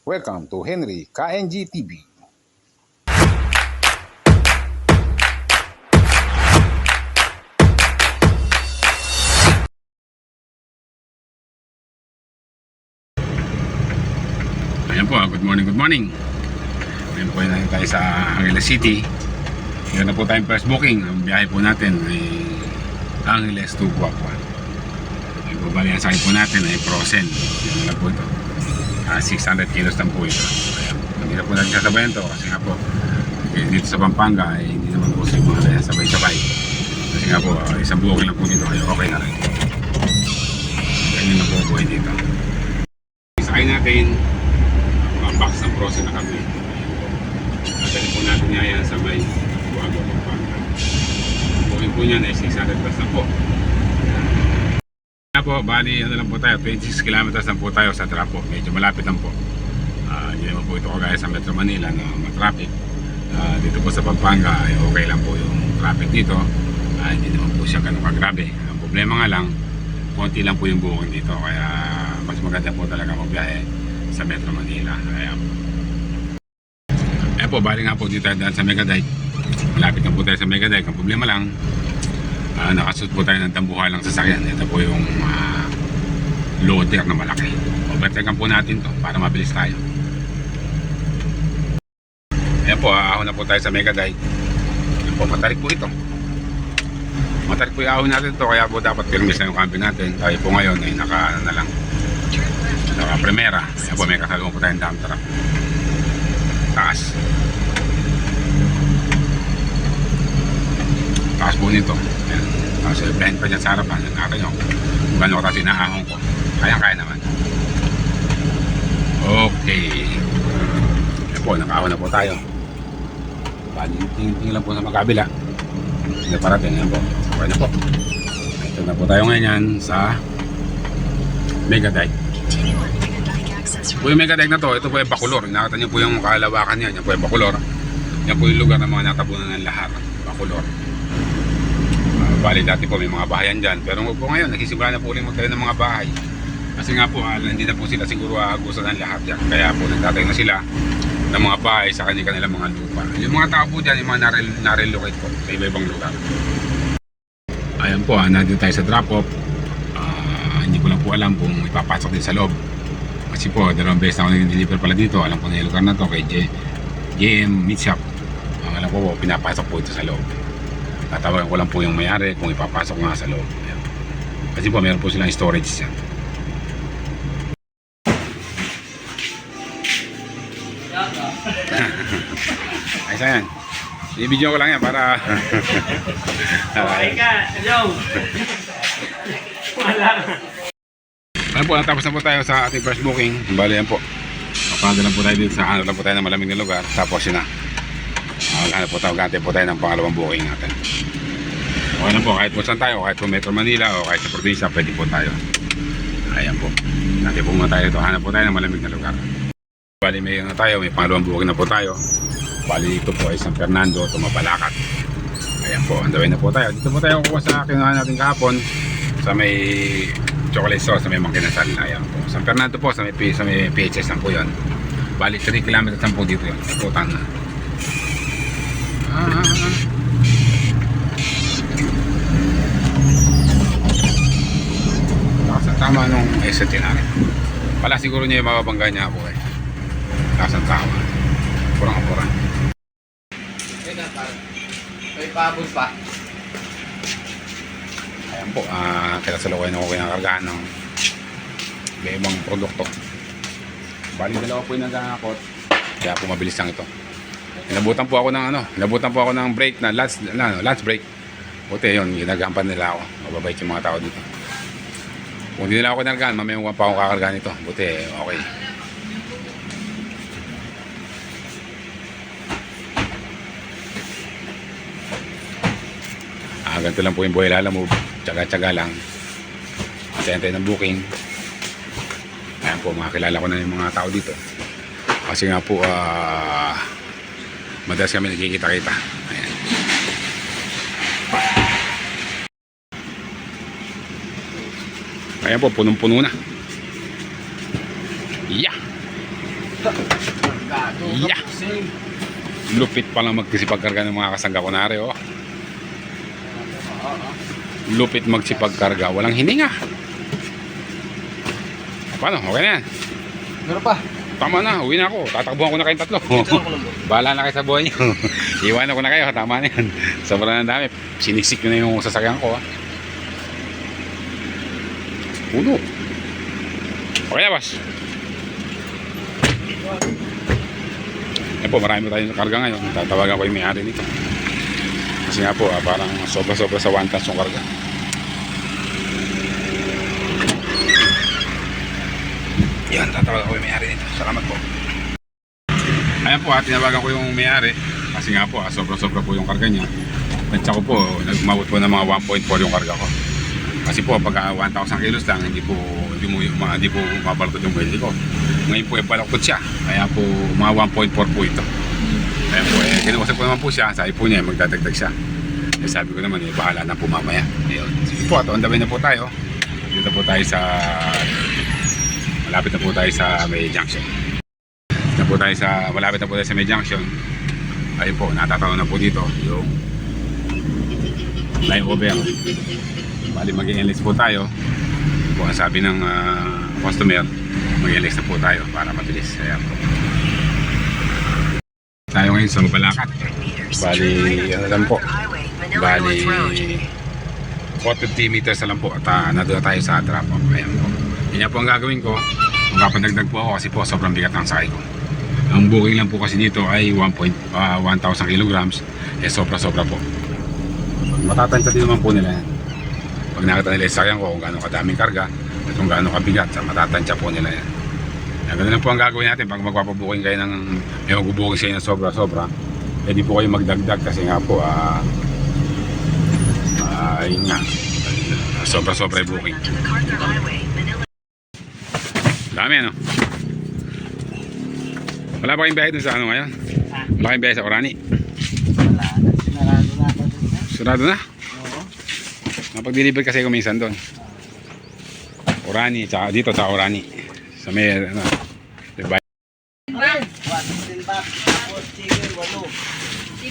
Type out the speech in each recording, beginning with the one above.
Welcome to Henry KNG TV. Ayan po, good morning, good morning. Ayan po na tayo sa Angeles City. Yan na po tayong first booking. Ang biyahe po natin ay Angeles to Guapa. Ayan po bali, ang sakit po natin ay Prosen. Yan na po ito. Ah, 600 kilos lang po ito. Ayan. Hindi na po natin sasabayan to kasi nga po eh, dito sa Pampanga ay hindi naman po sa mga kaya sabay-sabay. Kasi nga po, ah, isang booking lang po dito kaya okay na rin. Ganyan na po ang buhay dito. Sakay natin mga box ng prosen na kami. Natalin po natin niya yan sa may Buago Pampanga. Ang booking po niyan ay 600 plus na po. Po, bali ano lang po tayo, 26 kilometers lang po tayo sa Trapo. Medyo malapit lang po. Ah, hindi naman po ito kagaya sa Metro Manila na matraffic. Ah, dito po sa Pampanga ay okay lang po yung traffic dito. Ah, hindi naman po siya ganun kagrabe. Ang problema nga lang, konti lang po yung booking dito. Kaya mas maganda po talaga magbiyahe sa Metro Manila. Kaya eh po, bali nga po dito tayo sa Megadike. Malapit na po tayo sa Megadike. Ang problema lang, uh, nakasut po tayo ng tambuhalang sasakyan. Ito po yung uh, loader na malaki. Overtakean po natin to para mabilis tayo. Ayan po, aahon na po tayo sa Megadike. Ayan po, matarik po ito. Matarik po yung ahon natin to kaya po dapat permis na yung camping natin. Tayo po ngayon ay naka, ano na lang, naka primera. Ayan po, may kasalungan po tayong dump truck. Taas. Taas po nito. Ayan. Tapos eh, blind pa dyan sa harapan. Nakita nyo. Kung gano'n kasi naahon ko. Kaya-kaya naman. Okay. Ayan po, nakahon na po tayo. Tingin lang po sa magkabila. Hindi parating. Ayan po. Okay na po. Ito na po tayo ngayon sa Megadike. Po yung Megadike na to, ito po ay Bacolor. Nakita niyo po yung kalawakan niya. Yan po ay Bacolor. Yan po yung lugar ng mga natabunan ng lahar. Bacolor. Bali dati po may mga bahayan dyan. Pero po ngayon, nagsisimula na po ulit magtayo ng mga bahay. Kasi nga po, ah, hindi na po sila siguro aagusan ng lahat yan. Kaya po nagtatayo na sila ng mga bahay sa kanilang mga lupa. Yung mga tao po dyan, yung mga narel- narelocate po sa iba-ibang lugar. Ayan po, ah, nandito tayo sa drop-off. Ah, hindi ko lang po alam kung ipapasok din sa loob. Kasi po, dalawang beses na ako nag-deliver pala dito. Alam ko na yung lugar na to kay J JM Meat Shop. Ang alam ko po, pinapasok po ito sa loob. Tatawagan ko lang po yung mayari kung ipapasok nga sa loob. Ayan. Kasi po, meron po silang storage yan. Ay, saan yan? I-video ko lang yan para... Okay ka, hello. Wala. Ayan po, natapos na po tayo sa ating first booking. Bali yan po. Papada lang po tayo dito sa ano lang po tayo ng malamig na lugar. Tapos yun na. Ano po tayo, gante po tayo ng pangalawang booking natin. Okay lang po, kahit po saan tayo, kahit po Metro Manila o kahit sa probinsya, pwede po tayo. Ayan po. Dati po muna tayo dito. Hanap po tayo ng malamig na lugar. Bali may ano tayo, may pangalawang booking na po tayo. Bali ito po ay San Fernando, Tumapalakat. Ayan po, way na po tayo. Dito po tayo kukuha sa kinuha natin kahapon sa may chocolate sauce sa may Mangkinasal. Ayan po. San Fernando po, sa may, sa may PHS lang po yun. Bali 3 kilometers lang po dito yun. Putan na. Ah, ah, ah. Lakas ang tama nung ST natin. Pala siguro niya yung mababangga niya ako eh. Lakas ang tama. Kurang-kurang. May pabos pa. Ayan po, ah, kaya sa laway na ako kinakargahan ng may ibang produkto. Bali dalawa po yung nagkakakot. Kaya po mabilis lang ito. Inabutan po ako ng ano, inabutan po ako ng break na lunch, na, ano, lunch break. Buti yun, ginagampan nila ako. Mababait yung mga tao dito. Kung hindi nila ako kinargahan, mamaya pa ako kakargahan ito. Buti, okay. Ah, ganito lang po yung buhay lalamove. Tsaga-tsaga lang. Antay ng booking. Ayan po, makakilala ko na yung mga tao dito. Kasi nga po, ah, madalas kami nagkikita-kita. Ayan. Ayan po, punong-puno na. Yeah! Yeah! Lupit palang magsipagkarga ng mga kasangga kunari, oh. Lupit magsipagkarga, walang hininga. Paano? Okay na yan. Meron pa. Tama na, uwi na ako. Tatakbuhan ko na kayong tatlo. Bahala na kayo sa buhay nyo. Iwanan ko na kayo, tama na yan. Sobrang na dami. Siniksik ko na yung sasakyan ko. Ha? Puno. Okay na, boss. Yan po, marami tayong karga ngayon. Tatawagan ko yung may-ari nito. Kasi nga po, ah, parang sobra-sobra sa one tons yung karga. Yan, tatawagan ko yung may-ari nito. Salamat po. Ayan po, ah, tinawagan ko yung may-ari. Kasi nga po, ah, sobra-sobra po yung karga niya. Tansya ko po, nagmawot po ng mga 1.4 yung karga ko. Kasi po, pag ah, 1,000 kilos lang, hindi po, hindi mo, mga, hindi po mabalakot yung belly ko. Ngayon po, eh, balakot siya. Kaya po, mga 1.4 po ito. Ayan po, eh, kinausap ko naman po siya. Sabi po niya, magdadagdag siya. Eh, sabi ko naman, eh, bahala na po mamaya. Ayun. Sige po, at on the way na po tayo. Dito po tayo sa malapit na po tayo sa may junction. Na po tayo sa malapit na po tayo sa may junction. Ayun po, natatanaw na po dito yung flyover. Bali mag-enlist po tayo. Yun po ang sabi ng ah, customer, mag-enlist na po tayo para mabilis. Ayan po. Tayo ngayon sa Mabalacat. Bali, ano lang po. Bali, 450 meters na lang po at uh, nandun na tayo sa off. Ayan po. Yan po ang gagawin ko. Magpapadagdag po ako kasi po sobrang bigat ng sakay ko. Ang booking lang po kasi nito ay 1. ah, 1,000 kilograms. Eh sobra-sobra po. Matatansya din naman po nila yan. Pag nakita nila sakyan ko kung gaano kadaming karga at kung gaano kabigat, sa matatansya po nila yan. Yan, ganun lang po ang gagawin natin pag magpapabuking kayo ng may magbubuking sa inyo ng sobra-sobra. Eh di po kayo magdagdag kasi nga po ah ah, yun nga sobra-sobra yung booking. Dami ano? Wala ba kayong biyahe dun sa ano ngayon? Wala kayong biyahe sa Orani? Wala na. Sinarado na ako dun na. Surado na? Oo. Napag-deliver kasi ko minsan doon. Orani, tsaka dito sa Orani. Sa may, ano, diba?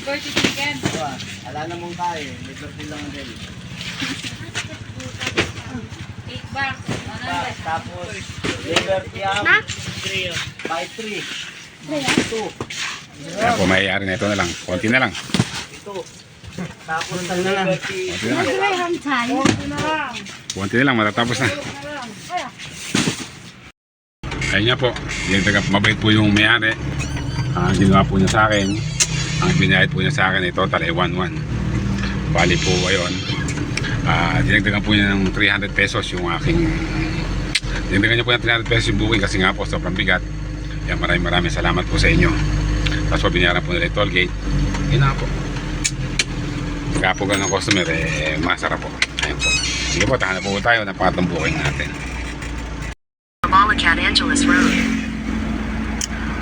Tapos chicken? Ala na mong kaya. Liverpool lang din. 8 bucks. Diba? Tapos Liberty Am. By 3. 2. Kaya po, mayayari na ito na lang. Konti na lang. 2. Tapos sa Liberty. Konti na lang. Konti na lang, matatapos na. Ayun nga po, yung taga, mabait po yung may-ari. Ang ginawa po niya sa akin, ang binayad po niya sa akin ay total ay 1-1. Bali po ayun. Ah, dinagdagan po niya ng 300 pesos yung aking dinagdagan niya po ng 300 pesos yung booking kasi nga po sobrang bigat. Kaya maraming maraming salamat po sa inyo. Tapos po binayaran po nila yung toll gate. Yun na po. Ganun ng customer, eh, masarap po. Ayun po. Sige po, tahan na po tayo ng pangatlong booking natin. Malacat Angeles Road.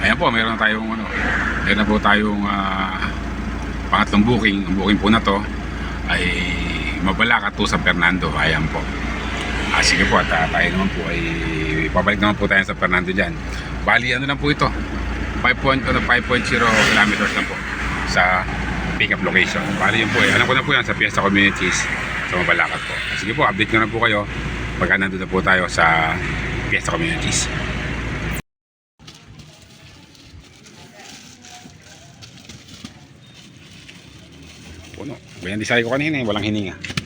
Ayan po, meron na tayong ano, meron na po tayong ah, pangatlong booking. Ang booking po na to ay Mabalacat to San Fernando. Ayan po. Ah, sige po, at ah, tayo naman po ay pabalik naman po tayo sa Fernando dyan. Bali, ano lang po ito? 5.0 ano, 5.0 kilometers lang po sa pick-up location. Bali yun po eh. Alam ko na po yan sa Fiesta Communities sa Mabalacat po. Sige po, update ko na po kayo pagka nandun na po tayo sa Fiesta Communities. Puno. Ganyan design ko kanina eh. Walang hininga.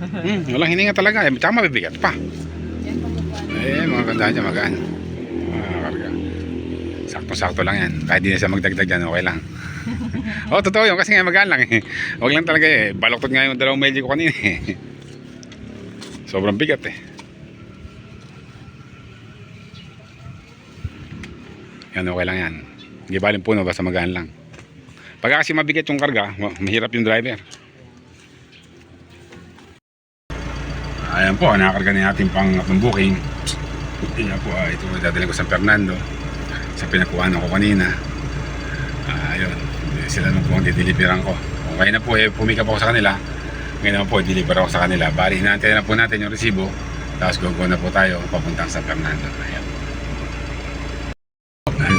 Hmm, walang hininga talaga. Eh, tsaka mabibigat pa. Eh, mga ganda dyan, magaan. Sakto-sakto lang yan. Kahit di na siya magdagdag dyan, okay lang. oh, totoo yun. Kasi nga magaan lang eh. Huwag lang talaga eh. Baloktot nga yung dalawang medyo ko kanina eh. Sobrang bigat eh. Yan, okay lang yan. Hindi baling puno, basta magaan lang. Pagka kasi mabigat yung karga, ma- mahirap yung driver. Ayan po, nakakarga na natin pang pang booking. Ayan po, ah, ito dadalhin ko sa Fernando. Sa pinakuhaan ko kanina. Ah, ayun, sila naman po ang dideliveran ko. Kaya na po, eh, pumikap ako sa kanila. Ngayon naman po, deliver ako sa kanila. Bali, hinahantay na po natin yung resibo. Tapos go na po tayo papuntang sa Fernando. Ayan.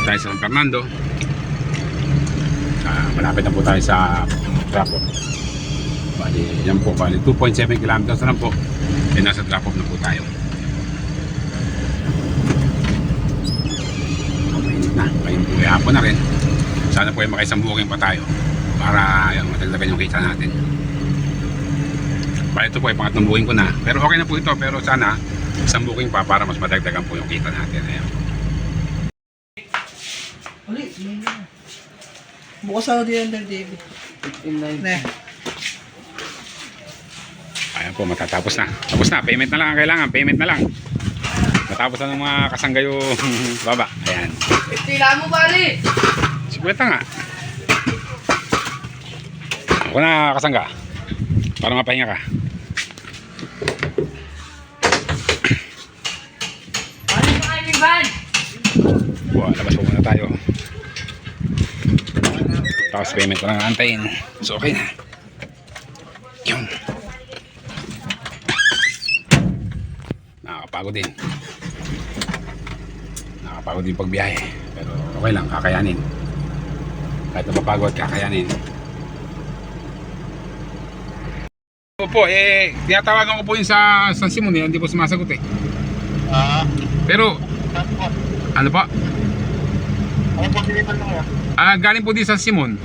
tayo sa San Fernando. Ah, malapit na po tayo sa drop-off. Bali, yan po, bali 2.7 kilometers na po. Eh, nasa drop-off na po tayo. Na, ngayon po ay hapon na rin. Sana po ay makaisang booking pa tayo para yung matagdagan yung kita natin. Bali, ito po ay pangatlong booking ko na. Pero okay na po ito, pero sana isang booking pa para mas madagdagan po yung kita natin. Ayan. Ulit, Bukas ako din under David. 15.9. Ne. Po, matatapos na. Tapos na, payment na lang ang kailangan. Payment na lang. Matapos na ng mga kasangga yung baba. Ayan. Tila mo, pare! Sikweta nga. Ako na kasangga. Para mapahinga ka. Buwa, labas po muna tayo. Tapos payment na lang antayin. So okay na. Yung. Nakakapagod din. Nakakapagod din pagbiyahe. Pero okay lang, kakayanin. Kahit napapagod, kakayanin. Opo, eh, tinatawagan ko po yun sa San Simon eh, hindi po sumasagot eh. Pero, ano pa? Ano po deliver mo yan? Ah, galing po din sa Simon.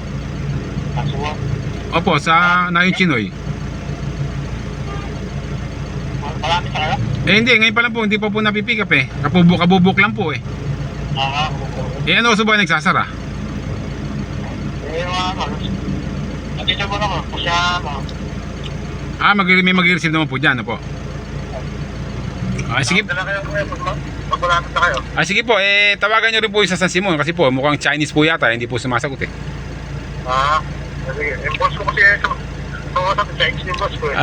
Kasuwa. Opo, sa Nayon Chinoy. Malapit sa kaya? Eh hindi, ngayon pa lang po, hindi pa po napipick up eh. Kabubuk, kabubuk lang po eh. Oo. Eh ano sa ba nagsasara? Eh, ano. Natito mo naman. Kasi ano. Ah, mag may mag-receive naman po dyan, opo. Ah, sige, Dala kayo kuya pag ma- pag malapit na kayo. ah, sige po, eh, tawagan nyo rin po sa San Simon kasi po, mukhang Chinese po yata, hindi po sumasagot eh. Ah. Sige. Yung boss ko kasi ito. Oo, sa Chinese yung boss ko eh.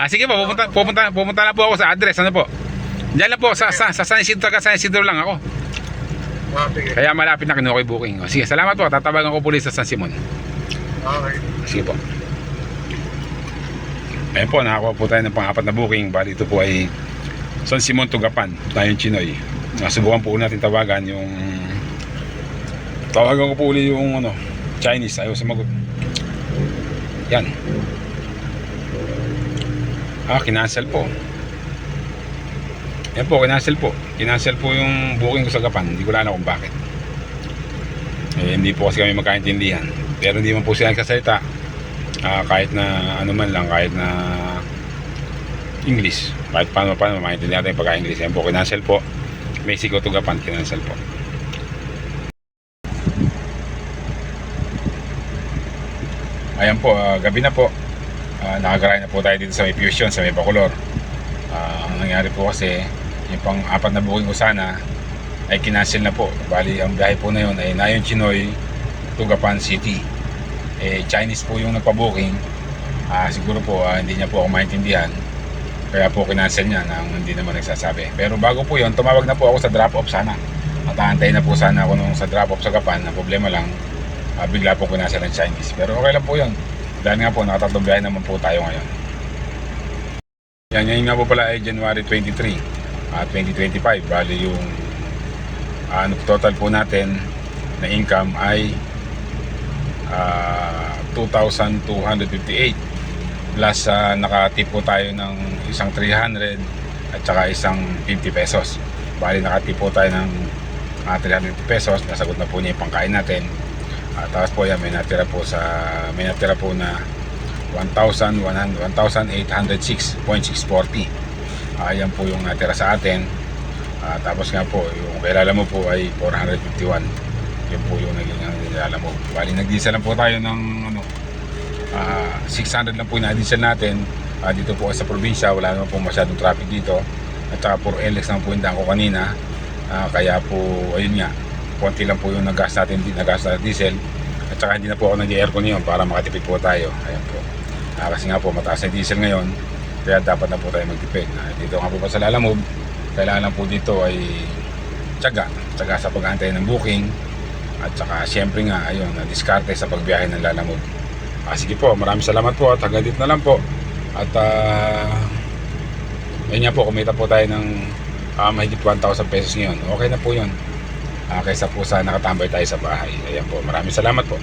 Ah, sige po, pupunta, pupunta, pupunta na po ako sa address, ano po? Diyan lang po, sa, sa, sa San Isidro, taga San Isidro lang ako. Ah, sige. Kaya malapit na kinuha ko yung booking. O, sige, salamat po, tatawagan ko po ulit sa San Simon. Okay. Sige po. Ayun po, nakakuha po tayo ng pang-apat na booking. Bali ito po ay San Simon Tugapan, tayong Chinoy. Nasubukan po natin tawagan yung tawagan ko po uli yung ano, Chinese, ayaw sumagot. Yan. Ah, kinancel po. Yan po, kinancel po. Kinancel po yung booking ko sa Gapan. Hindi ko alam kung bakit. Eh, hindi po kasi kami magkaintindihan. Pero hindi man po sila nagsasalita. Ah, kahit na ano man lang, kahit na English. Kahit paano paano maintindihan natin yung pagka-English. Yan po, kinancel po. Mexico to Gapan, kinancel po. Ayan po, ah, gabi na po. Uh, nakagaray na po tayo dito sa may Fusion, sa may Bacolor. Ah, ang nangyari po kasi, yung pang apat na booking ko sana, ay kinancel na po. Bali, ang biyahe po na yun ay Nayon Chinoy, Tugapan City. Eh, Chinese po yung nagpa-booking. Ah, siguro po ah, hindi niya po ako maintindihan. Kaya po kinancel niya nang hindi naman nagsasabi. Pero bago po yun, tumawag na po ako sa drop-off sana. At aantay na po sana ako nung sa drop-off sa Gapan. Ang problema lang, ah, bigla po kinancel ng Chinese. Pero okay lang po yun. Dahil nga po, nakatatlong biyahe naman po tayo ngayon. Yan, ngayon nga po pala ay January 23, ah, 2025. Bali yung ano, total po natin na income ay ah, 2,258 plus ah, nakatip po tayo ng isang 300 at saka isang 50 pesos bali nakatip po tayo ng ah, 350 pesos nasagot na po niya yung pangkain natin at tapos po yan may natira po sa may natira po na 1,100 1,806.640 ayan po yung natira sa atin Ah, tapos nga po, yung kilala mo po ay 451. Yun po yung naging kilala mo. Bali, nag-diesel lang po tayo ng ano, ah, 600 lang po yung na-diesel natin. Ah, dito po sa probinsya, wala naman po masyadong traffic dito. At saka puro LX lang po yung ko kanina. Ah, kaya po, ayun nga, konti lang po yung nag-gas natin, nag-gas na diesel. At saka hindi na po ako nag-aircon ngayon para makatipid po tayo. Ayan po. Ah, kasi nga po, mataas na diesel ngayon. Kaya dapat na po tayo magtipid. Ah, dito nga po pa sa Lalamove, kailangan lang po dito ay tiyaga, tiyaga sa pag-aantay ng booking at saka siyempre nga ayun, na diskarte sa pagbiyahe ng lalamog. Ah, sige po, maraming salamat po at hanggang dito na lang po. At ah ayun nga po, kumita po tayo ng ah, mahigit 1,000 pesos ngayon. Okay na po yun. Ah, kaysa po sa nakatambay tayo sa bahay. Ayan po, maraming salamat po.